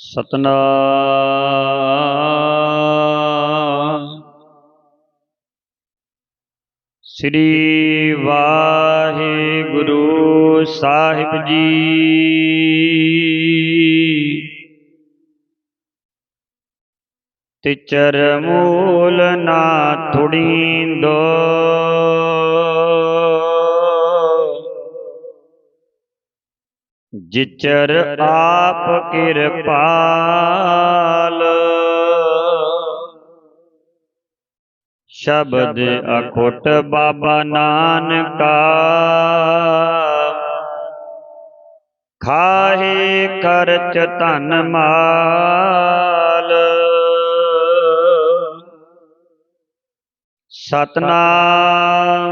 ਸਤਨਾਮ। ਸ੍ਰੀ ਵਾਹਿਗੁਰੂ ਸਾਹਿਬ ਜੀ। ਤਿਚਰ ਮੂਲ ਨਾ ਥੁੜੀਂਦੋ ਜਿਚਰ ਆਪ ਕਿਰਪਾਲ। ਸ਼ਬਦ ਅਖੁੱਟ ਬਾਬਾ ਨਾਨਕਾ। ਖਾਹੇ ਕਰਚ ਧਨ ਮਾਲ। ਸਤਨਾਮ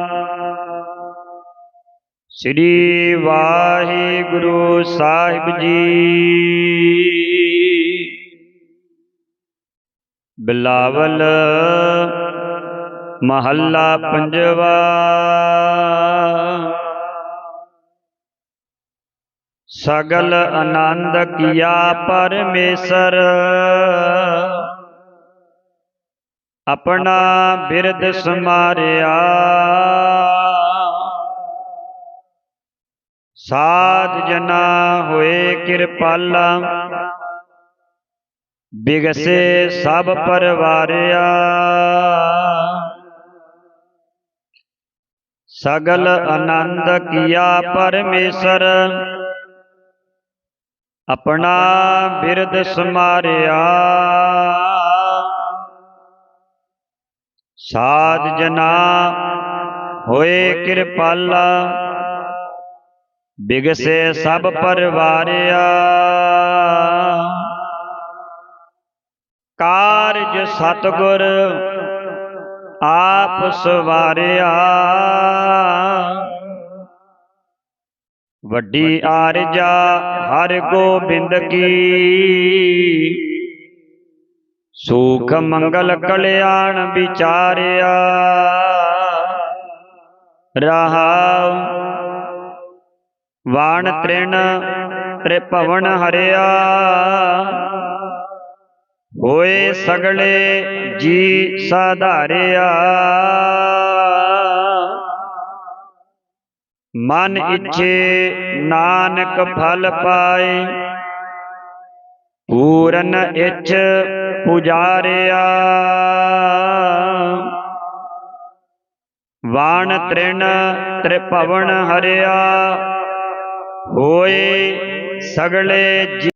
ਸ੍ਰੀ ਵਾਹਿਗੁਰੂ ਸਾਹਿਬ ਜੀ। ਬਿਲਾਵਲ ਮਹੱਲਾ ਪੰਜਵਾ। ਸਗਲ ਆਨੰਦ ਕੀਆ ਪਰਮੇਸ਼ਰ। ਆਪਣਾ ਬਿਰਦ ਸਮਾਰਿਆ। ਸਾਧ ਜਨਾ ਹੋਏ ਕਿਰਪਾਲਾ। ਬਿਗਸੇ ਸਭ ਪਰਵਾਰਿਆ। ਸਗਲ ਆਨੰਦ ਕੀਆ ਪਰਮੇਸ਼ਰ। ਆਪਣਾ ਬਿਰਦ ਸਮਾਰਿਆ। ਸਾਧ ਜਨਾ ਹੋਏ ਕਿਰਪਾਲਾ। ਬਿਗਸੇ ਸਭ ਪਰਵਾਰਿਆ। ਕਾਰਜ ਸਤਗੁਰ ਆਪ ਸਵਾਰਿਆ। ਵੱਡੀ ਆਰਜਾ ਹਰ ਗੋਬਿੰਦ ਕੀ। ਸੁਖ ਮੰਗਲ ਕਲਿਆਣ ਵਿਚਾਰਿਆ। ਰਹਾਉ ਵਾਣ ਤ੍ਰਿਣ ਤ੍ਰਿਭਵਨ ਹਰਿਆ। ਹੋਏ ਸਗਲੇ ਜੀ ਸਾਧਾਰਿਆ। ਮਨ ਇੱਛੇ ਨਾਨਕ ਫਲ ਪਾਏ। ਪੂਰਨ ਇੱਛ ਪੁਜਾਰਿਆ। ਵਾਣ ਤ੍ਰਿਣ ਤ੍ਰਿਭਵਨ ਹਰਿਆ। ਹੋਏ ਸਗਲੇ ਜੀ